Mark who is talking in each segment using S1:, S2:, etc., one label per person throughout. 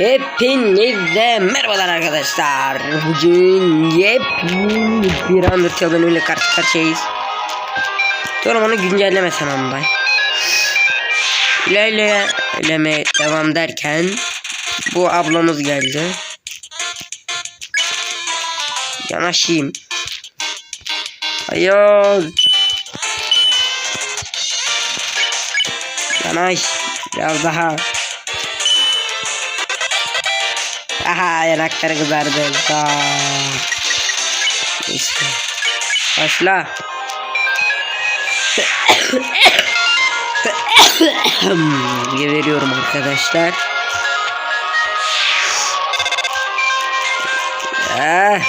S1: Hepinize merhabalar arkadaşlar. Bugün yepyeni bir Undertale bölümüyle karşı karşıyayız. Sonra onu güncellemesem ama ben. İlerleme devam derken bu ablamız geldi. Yanaşayım. Hayır. Yanaş. Biraz daha. Aha yanakları kızardı. Aa. Neyse. Başla. Geberiyorum arkadaşlar. Ah,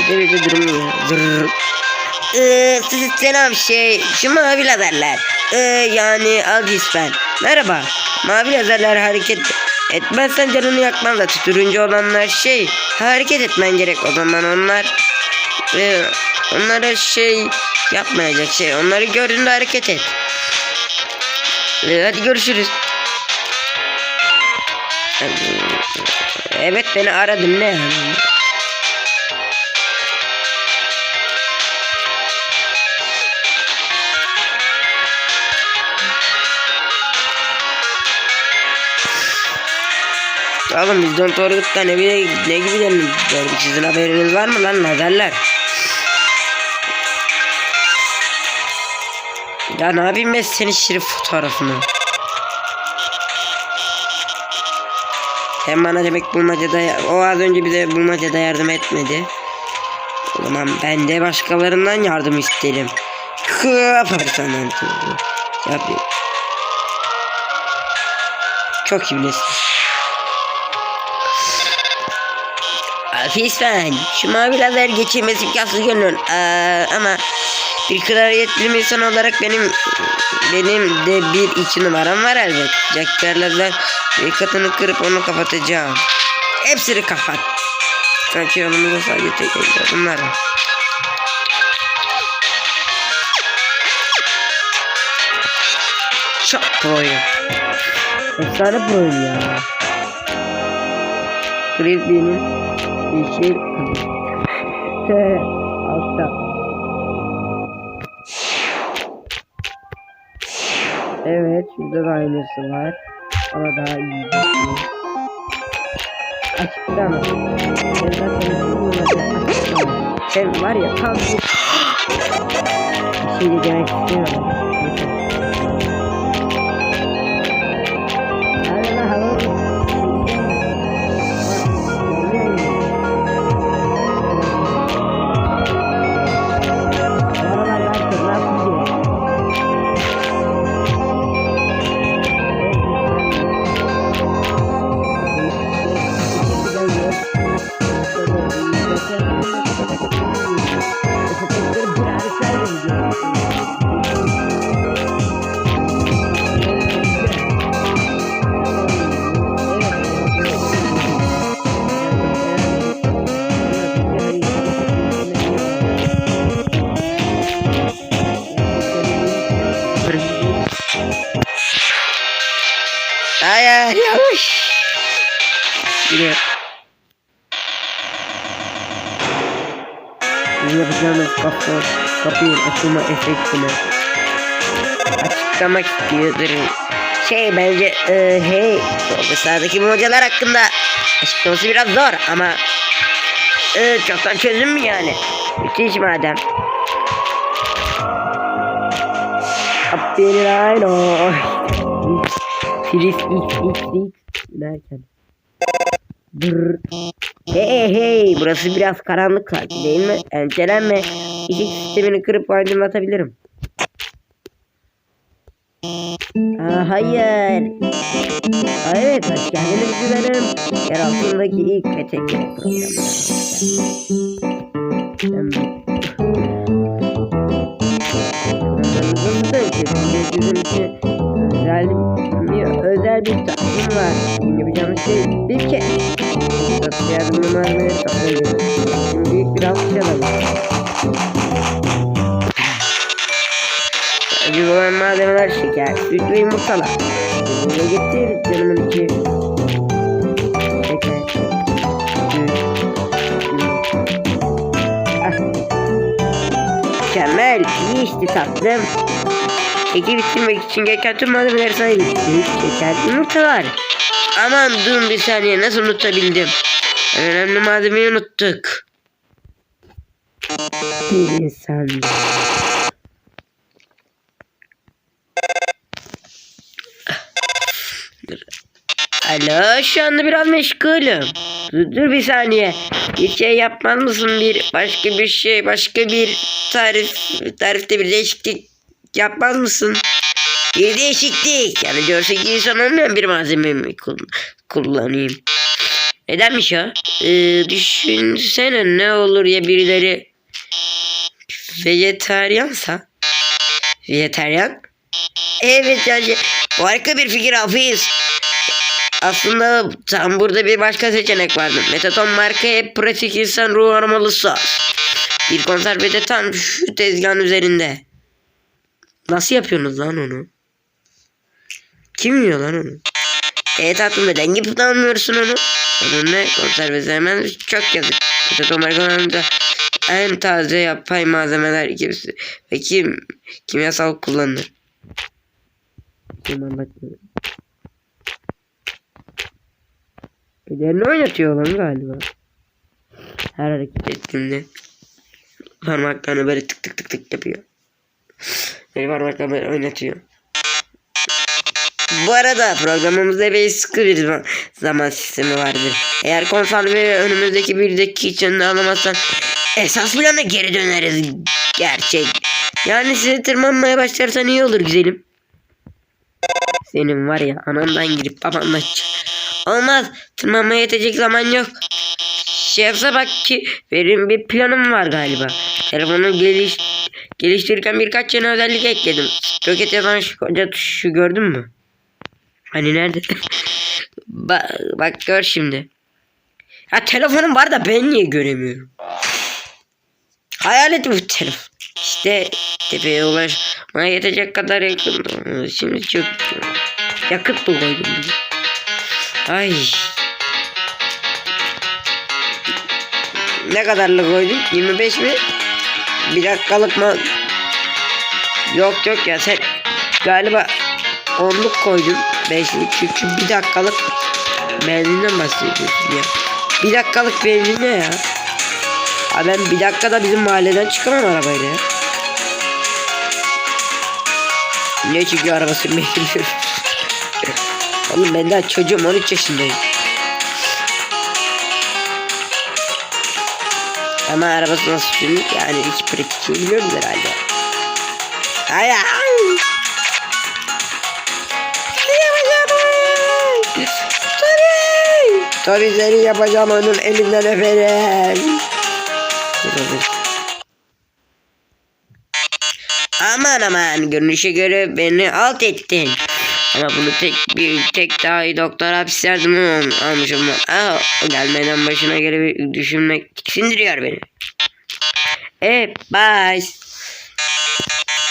S1: bir de bir de. Zırr. Ee, selam şey, şu mavi lazerler. Ee, yani Algis ben. Merhaba. Mavi lazerler hareket etmezsen canını yakmaz da tütürünce olanlar şey, hareket etmen gerek o zaman onlar. Ee, onlara şey yapmayacak şey, onları gördüğünde hareket et. Ee, hadi görüşürüz. Evet beni aradın ne? Oğlum biz Don Torgut'ta ne, bile, ne gibi gördük sizin haberiniz var mı lan lazerler? Ya ne yapayım ben senin şerif fotoğrafını? Sen bana demek bulmacada o az önce bize bulmacada yardım etmedi. O zaman ben de başkalarından yardım isterim. Yaparsan Yapayım. Çok iyi bilirsin. Fistan, şu mavi lazer geçirmesi imkansız görünüyor. Ee, ama bir kraliyetli bir insan olarak benim benim de bir iki numaram var elbet. Jackler lazer bir katını kırıp onu kapatacağım. Hepsini kapat. Sanki yolumuzda sadece tek bunlar. Çok proyum. Efsane proyum ya. Frisbee'nin yeşil kızı. Altta. Evet, şurada da aynısı var. Ama daha iyi. bir şey. Açıkta ama. Sen zaten. Sen var ya tam bir... şey de demek istemiyorum. Kapıyı açılma efektini açıklamak istiyordur. Şey bence e, hey dışarıdaki hocalar hakkında açıklaması biraz zor ama e, çoktan çözüm mü yani? Müthiş madem. Kapıyı ayno. Fris x x x derken. Brr. Hey hey burası biraz karanlık sanki değil mi? Endişelenme. Işık sistemini kırıp aydınlatabilirim. Aa, hayır. Evet hoş geldiniz güzelim. Yer altındaki ilk ve tek programı. Özel bir, özel bir takvim var. Yapacağımız şey bir kez. Vermeye takılıyoruz. Şimdi büyük bir alkış alalım. Ucuz olan malzemeler şeker, süt ve yumurtalar. Buraya gitti dükkanımın içi. Şeker. Ah. Mükemmel, iyi işte tatlım. Şekeri bitirmek için gereken tüm malzemeleri saydım. Süt, şeker, yumurtalar. Aman durun bir saniye nasıl unutabildim. Önemli malzemeyi unuttuk. Bir insan. Alo şu anda biraz meşgulüm. Dur, dur bir saniye. Bir şey yapmaz mısın bir başka bir şey başka bir tarif tarifte bir değişiklik yapmaz mısın? Bir değişiklik yani görsel insan olmayan bir malzeme mi kul- kullanayım? Nedenmiş o? Ee, düşünsene ne olur ya birileri vejetaryansa? Vejetaryan? Evet yani harika bir fikir Hafiz. Aslında tam burada bir başka seçenek vardı. Metaton marka hep pratik insan ruhu aromalı sos. Bir konservede tam şu tezgahın üzerinde. Nasıl yapıyorsunuz lan onu? Kim yiyor lan onu? E tatlım neden gibi almıyorsun onu? Onun ne konservesi hemen çok yazık. Metaton markalarında en taze yapay malzemeler ikisi. Ve kim kimyasal kullanılır. Hemen bakıyorum. Ellerini oynatıyor lan galiba. Her hareket ettiğinde. Parmaklarını böyle tık tık tık tık yapıyor. Böyle parmaklarını böyle oynatıyor. Bu arada programımızda bir sıkı bir zaman, sistemi vardır. Eğer konserve önümüzdeki bir dakika içinde alamazsan esas plana geri döneriz. Gerçek. Yani size tırmanmaya başlarsan iyi olur güzelim. Senin var ya anandan girip babandan çık. Olmaz. Tırmanmaya yetecek zaman yok. Şefse bak ki benim bir planım var galiba. Telefonu geliş, geliştirirken birkaç yeni özellik ekledim. Roket yazan şu koca tuşu gördün mü? Hani nerede? bak, bak gör şimdi. Ya telefonum var da ben niye göremiyorum? Hayalet bu telefon. İşte tepeye ulaşmaya yetecek kadar yakın. Şimdi çok yakıt mı koydum? Ay. Ne kadarlık koydun? 25 mi? Bir dakikalık mı? Yok yok ya sen galiba onluk koydun. Beşlik çünkü bir dakikalık benzinden bahsediyorsun ya. Bir dakikalık benzin ne ya? Ha ben bir dakikada bizim mahalleden çıkamam arabayla. Ne çünkü araba sürmeyi biliyorum. Oğlum ben daha çocuğum 13 yaşındayım. Ama arabası nasıl sürülür yani hiç pratik biliyorum herhalde. Ay ay. Tabii seni yapacağım onun elinden öperim. Aman aman görünüşe göre beni alt ettin. Ama bunu tek bir tek daha iyi doktor hapis yardımı al- almışım. Aa, gelmeden başına gelebilir düşünmek sindiriyor beni. Evet bye.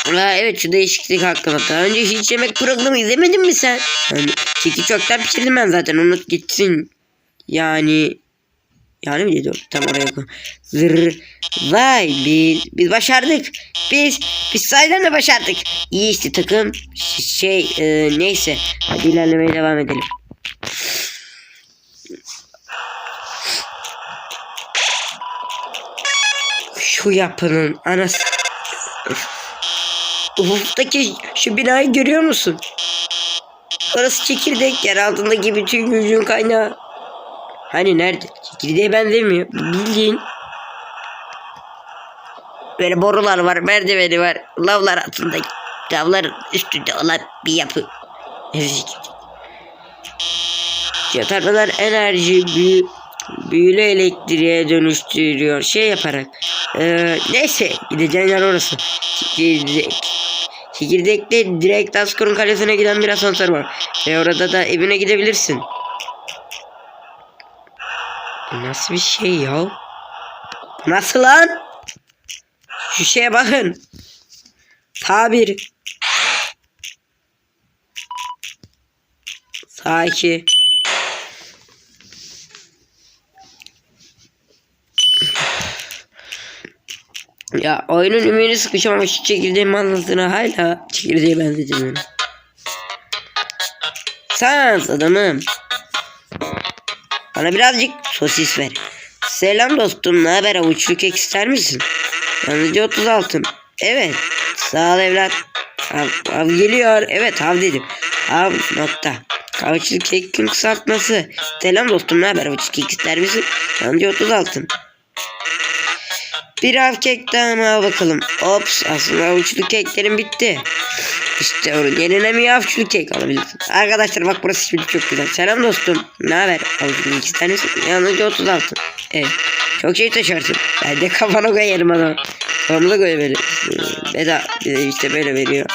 S1: Ula evet şu değişiklik hakkında. Daha önce hiç yemek programı izlemedin mi sen? Yani keki çoktan pişirdim ben zaten unut gitsin. Yani yani mi o? Tam oraya koy. Zırr. Vay biz, biz başardık. Biz biz de başardık. İyi işte takım. Şey e, neyse. Hadi ilerlemeye devam edelim. Şu yapının anası. Ufuktaki şu binayı görüyor musun? Orası çekirdek yer altındaki bütün gücün kaynağı. Hani nerede? Çekirdeğe benzemiyor. Bildiğin. Böyle borular var, merdiveni var. Lavlar altında, lavların üstünde olan bir yapı. Yatarmalar enerji büyü, büyülü elektriğe dönüştürüyor. Şey yaparak. Ee, neyse gideceğin yer orası. Çekirdek. Çekirdekte direkt Askur'un kalesine giden bir asansör var. Ve orada da evine gidebilirsin. Nasıl bir şey ya? Nasıl lan? Şu şeye bakın. Tabir. Saki. Ya oyunun ümüğünü sıkmışım ama şu çekirdeğin manzarasına hala çekirdeğe benzetiyorum. Sans adamım. Bana birazcık sosis ver. Selam dostum ne haber avuçlu kek ister misin? Yalnızca 30 altın. Evet. Sağ ol evlat. Av, av geliyor. Evet av dedim. Av nokta. Avuçlu kek gün kısaltması. Selam dostum ne haber avuçlu kek ister misin? Yalnızca 30 altın. Bir av kek daha mı al bakalım. Ops aslında avuçlu keklerim bitti. İşte onun yerine mi avuçlu kek alabilirsin. Arkadaşlar bak burası şimdi çok güzel. Selam dostum. Ne haber? Kek ister misin? Yalnızca 30 altın. Evet. Çok şey taşırsın. Ben de kafana koyarım adamı. Kafamıza koyuverir. Beda bize işte böyle veriyor.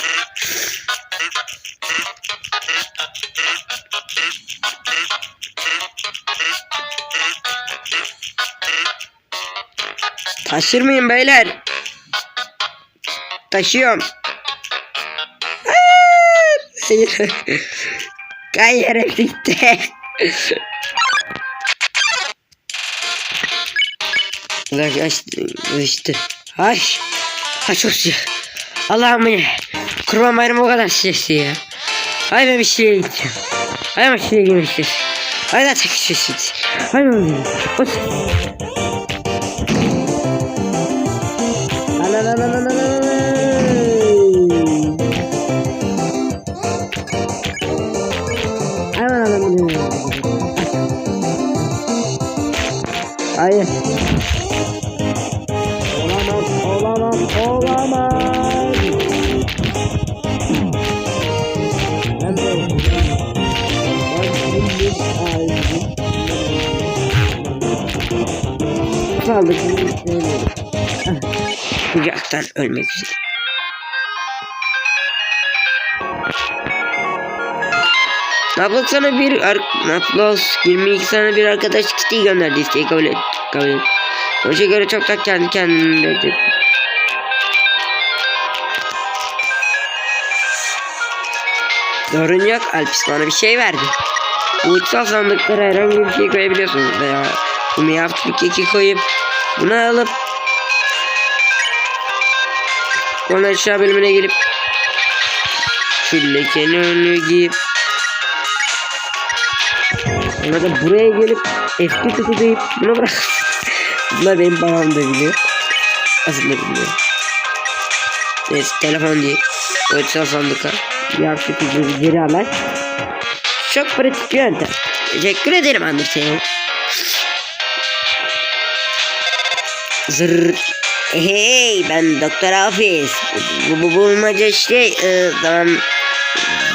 S1: Taşır mıyım beyler? Taşıyorum. Hayır. Kayere gitti. Uzaklaştı. işte. Ay. Ha çok sıcak. Allah'ım ya. Kurban bayramı o kadar sıcak ya. Ay ben bir şeye gideceğim. Ay ben bir şeye girmek istiyorum. Ay da sessiz. Ay ben bir La Kaldık. Sıcaktan ölmek üzere. Nablok sana bir ar Nablok 22 sana bir arkadaş isteği gönderdi isteği kabul et. Kabul et. Şeye göre çok da kendi kendine dedi. Sorun yok Alpis bana bir şey verdi. Uçsal sandıklara herhangi bir şey koyabiliyorsunuz veya bu miyavçılık keki koyup bunu alıp Sonra aşağı bölümüne gelip şu lekenin önünü giyip Sonra da buraya gelip eski kutu deyip bunu bırak. Bunlar benim babam da biliyor. Aslında bilmiyorum. Neyse telefon değil. Ötsel sandıka. Yapşı kutuyu geri alır. Çok pratik bir yöntem. Teşekkür ederim Andersen. Zırr. Hey ben Doktor Hafiz. Bu, bu bulmaca şey e, zaman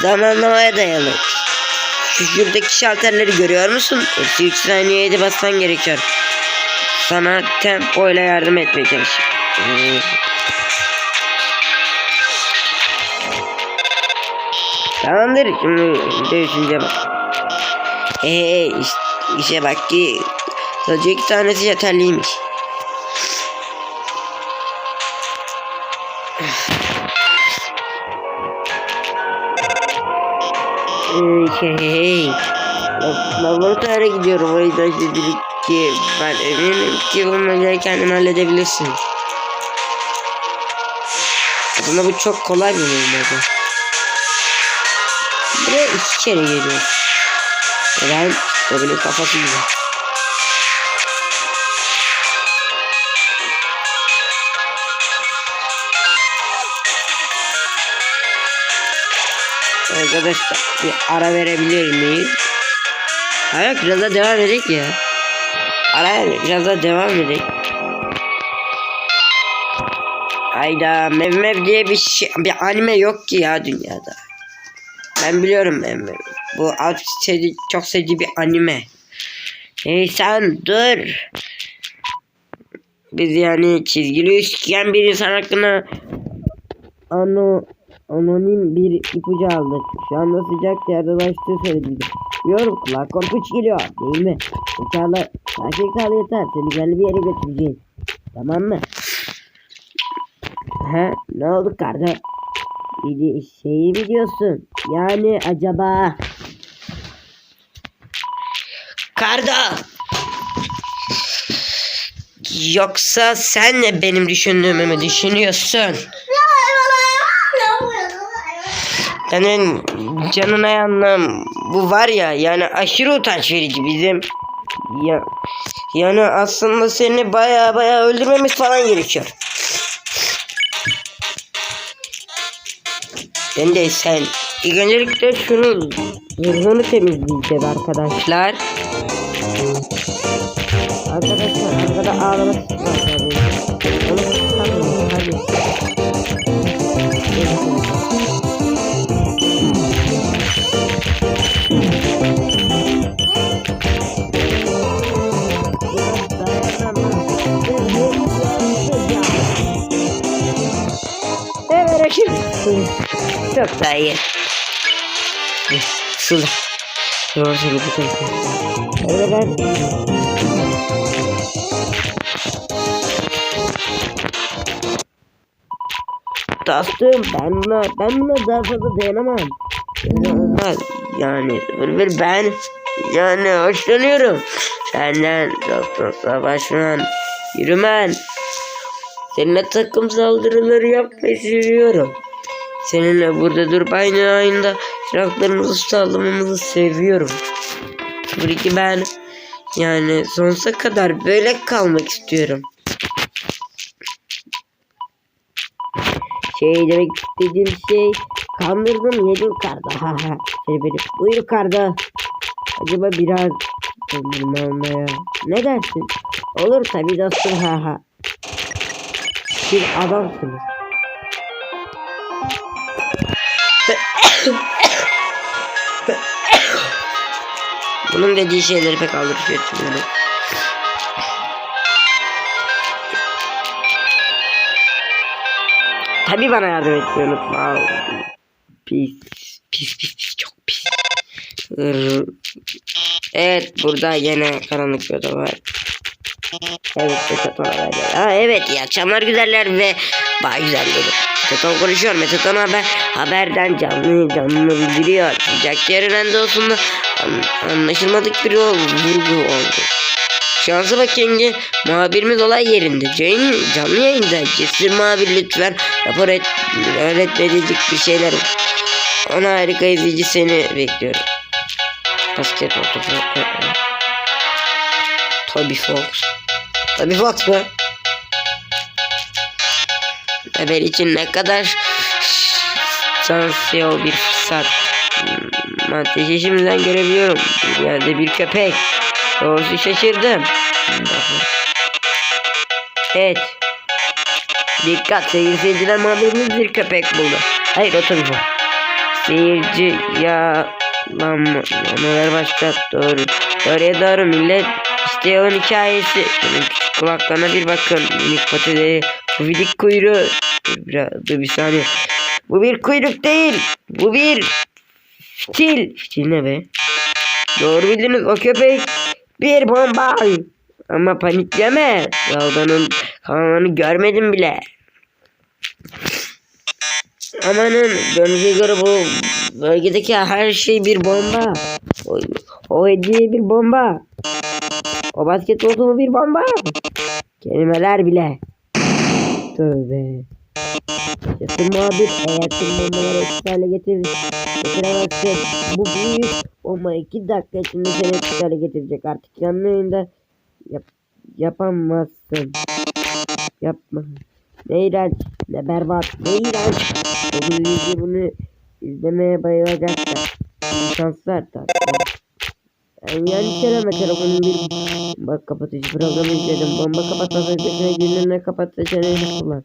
S1: zamanlamaya dayalı. Şu şuradaki şalterleri görüyor musun? Hepsi 3 saniyede basman gerekiyor. Sana tempo ile yardım etmeye çalışıyorum. Tamamdır. Şimdi üçüncüye bak. Hey, hey iş, işe bak ki sadece iki tanesi yeterliymiş. Hey. Lab- Laboratuvara gidiyorum. O yüzden dedik ki ben eminim ki bulmacayı kendin halledebilirsin. Aslında bu çok kolay bir bulmaca. Buraya iki kere geliyor. Neden? Böyle kafası gibi. Arkadaşlar bir ara verebilir miyiz? Hayır biraz da devam edelim ya. Ara biraz da devam edelim. Hayda Mev Mev diye bir şey, bir anime yok ki ya dünyada. Ben biliyorum Mev Mev. Bu alt sevdi, çok sevdiği bir anime. Sen dur. Biz yani çizgili üçgen bir insan hakkında ano, anonim bir ipucu aldık. Şu anda sıcak yerde dolaştığı söylenildi. Biliyorum kulak korkunç geliyor değil mi? Pekala sakin kal yeter. Seni güvenli bir yere götüreceğiz. Tamam mı? He ne oldu karda? Bir şeyi mi diyorsun? Yani acaba... Karda! Yoksa sen de benim düşündüğümü mü düşünüyorsun? Senin canına yandım. Bu var ya yani aşırı utanç verici bizim. Ya, yani aslında seni baya baya öldürmemiz falan gerekiyor. Ben de sen. İlk öncelikle şunu zırhını temizleyeceğiz arkadaşlar. Arkadaşlar arkada ağlamak istiyorum. Onu tutamıyorum. Hadi. Çok daha iyi. Suda. Doğru söylüyorsun. Evet ben Dostum ben buna, ben buna daha fazla dayanamam. İnanılmaz. Yani bir ben yani hoşlanıyorum. Senden doktor savaşman, yürümen. Seninle takım saldırıları yapmayı seviyorum. Seninle burada durup aynı ayında silahlarımızı sağlamamızı seviyorum. Tabii ki ben yani sonsuza kadar böyle kalmak istiyorum. Şey demek istediğim şey kandırdım yedim karda. Şey benim. Buyur karda. Acaba biraz dondurma almaya. Ne dersin? Olur tabi dostum ha ha. Bir adamsınız. Bunun dediği şeyleri pek aldırış etmiyorum. Tabii bana yardım etmeyi unutma. Pis, pis, pis, pis, çok pis. Evet, burada yine karanlık bir oda var. Evet. Ha evet, iyi akşamlar güzeller ve bay güzelleri. Metaton konuşuyor. Metaton haber, haberden canlı canlı bildiriyor. Sıcak yerinen de olsun da an, anlaşılmadık bir yol vurgu oldu. Şansa bak yenge. Muhabirimiz olay yerinde. Jane canlı yayında. Cesur muhabir lütfen rapor et. Öğretmeyecek bir şeyler. Ona harika izleyici seni bekliyorum. Basketbol topu. Toby Fox. Toby Fox mu? Haber için ne kadar şanslı bir fırsat. Hmm, Ateşi şimdiden görebiliyorum. Yerde bir köpek. Doğrusu şaşırdım. Evet. Dikkat sevgili seyirciler muhabirimiz bir köpek buldu. Hayır o. Seyirci ya lan neler başka doğru. Doğruya doğru millet. İşte yolun hikayesi. Bunun küçük kulaklarına bir bakın. Minik patileri. Vidik kuyruğu. Biraz bir saniye. Bu bir kuyruk değil. Bu bir fitil. Fitil ne be? Doğru bildiniz o köpek bir bomba. Ama panikleme. Yaldanın kanalını görmedim bile. Amanın görünüşe göre bu bölgedeki her şey bir bomba. O, o hediye bir bomba. O basketbol topu bir bomba. Kelimeler bile. Tövbe. Eğer tüm bombaları etkisiz hale getirir. Getiremezsin. Bu büyük bomba iki dakika içinde seni etkisiz hale getirecek. Artık canlı yayında yap, yapamazsın. Yapma. Ne iğrenç, ne berbat, ne iğrenç. İzleyici bunu izlemeye bayılacaklar. Şanslar tatlım. Ben yani kelime telefonun bir bak kapatıcı programı izledim. Bomba kapatma bölgesine günlerine kapat seçeneğini kullan.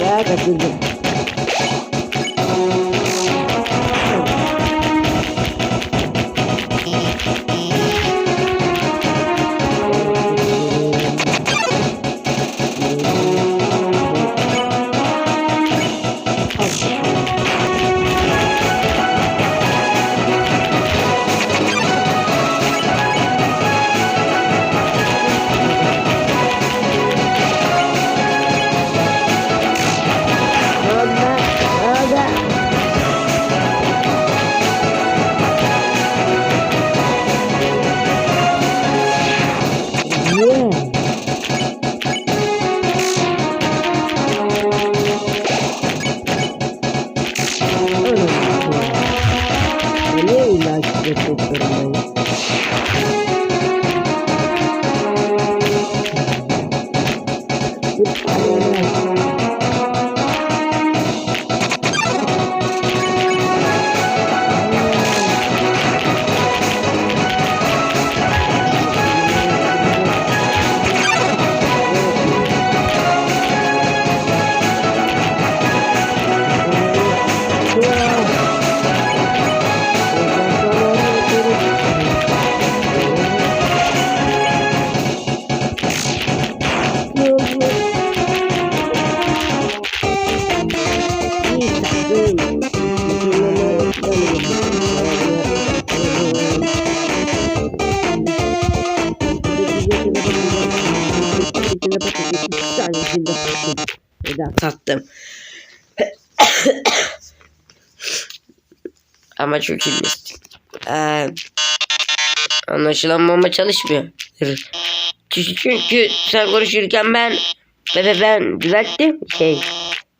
S1: Ya kaçırdım. Çok ilginç. Ee, anlaşılan bomba çalışmıyor. Çünkü sen konuşurken ben ve ben düzelttim şey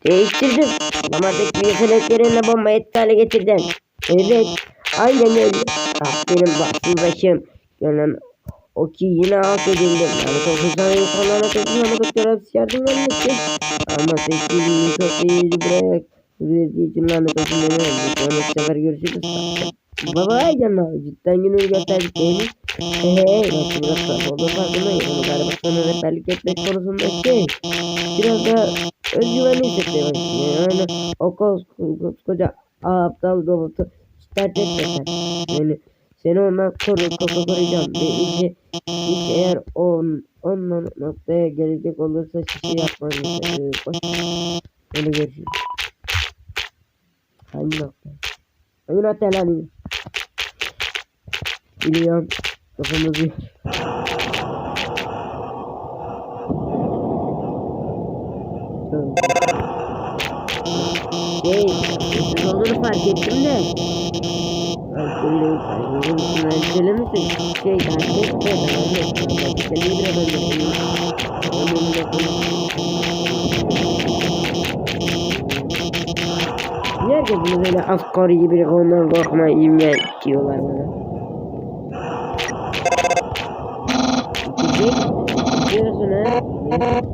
S1: değiştirdim. Damadaki yeteneklerimle bomba etkili hale getirdim. Evet aynen öyle. Ah benim baktım başım. Gönlüm o ki yine affedildim. Yani korkusana insanlara teslim doktor hapis yardım vermesi. Ama seçtiğini çok iyi bırak. Üretici için lanet olsun öldü. Sonraki sefer görüşürüz. Baba ay canına cidden gününü gösterdik değil mi? Hey nasıl biraz sarı olduğu farkındayım. Onu galiba sana rehberlik etmek konusunda şey. Biraz da özgüvenli hissetmeye başlıyor. Yani o koskoca aptal robotu dert etme sen. Yani seni ondan koru, koru koruyacağım. Ve iyice hiç eğer on, on noktaya gelecek olursa şişe yapmanı istedim. Öyle görüşürüz. Nokta? Hangi nokta lan? Biliyorum. Kafamızı Şey, sessiz olduğunu fark ettim de. Aslında fark ettim. Söyle misin? Şey, takip et de. Ben de. Bunu böyle asgari gibi ondan korkma ilme diyorlar bana. Diyorsun ha?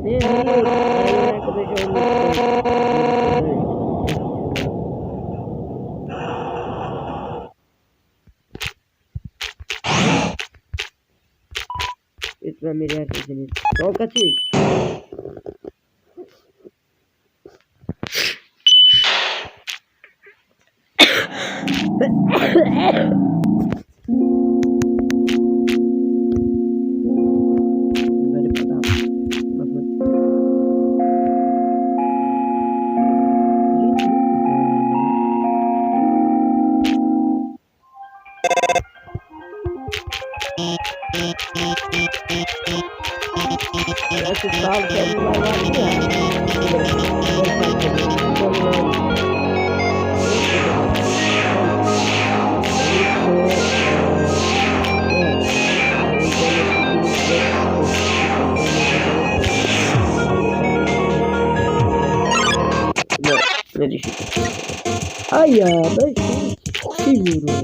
S1: Ne? Hayır. Hayır arkadaş olmak Lütfen beni herkesiniz. Sol kaçıyor. Ne, ne düşünüyorsun? Ay ya ben seni seviyorum.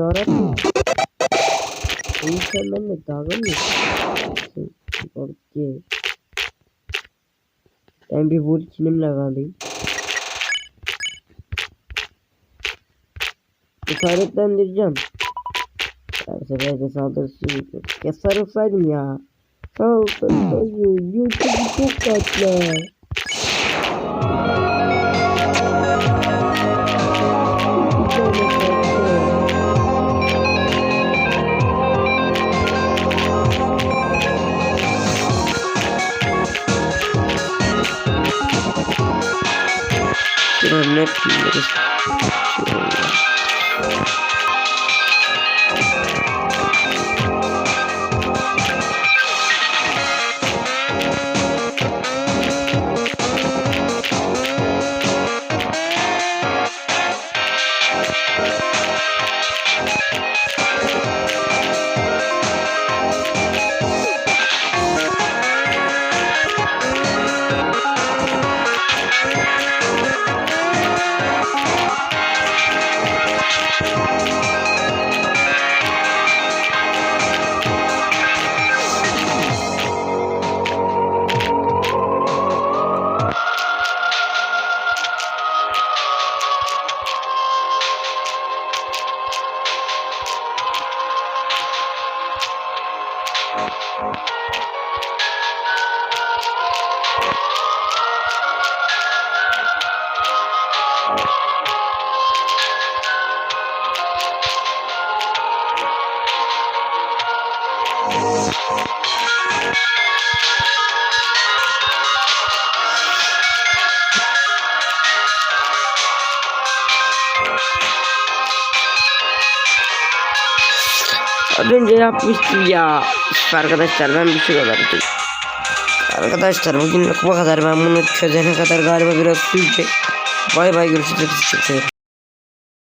S1: Nasıl kaçayım ya Rabbim? Oğlum sen benimle dalga mı geçiyorsun? Okey. Ben bir Vulkin'imle kalayım. İşaretlendireceğim. Ya bu sefer de saldırısı yok. Ya sarılsaydım ya. Saldırı. Yok çok tatlı. nope, yapmıştım ya. Üf, Arkadaşlar ben bir şuralara gideyim. Arkadaşlar bugünlük bu kadar. Ben bunu çözene kadar galiba biraz sürecek. Bay bay görüşürüz.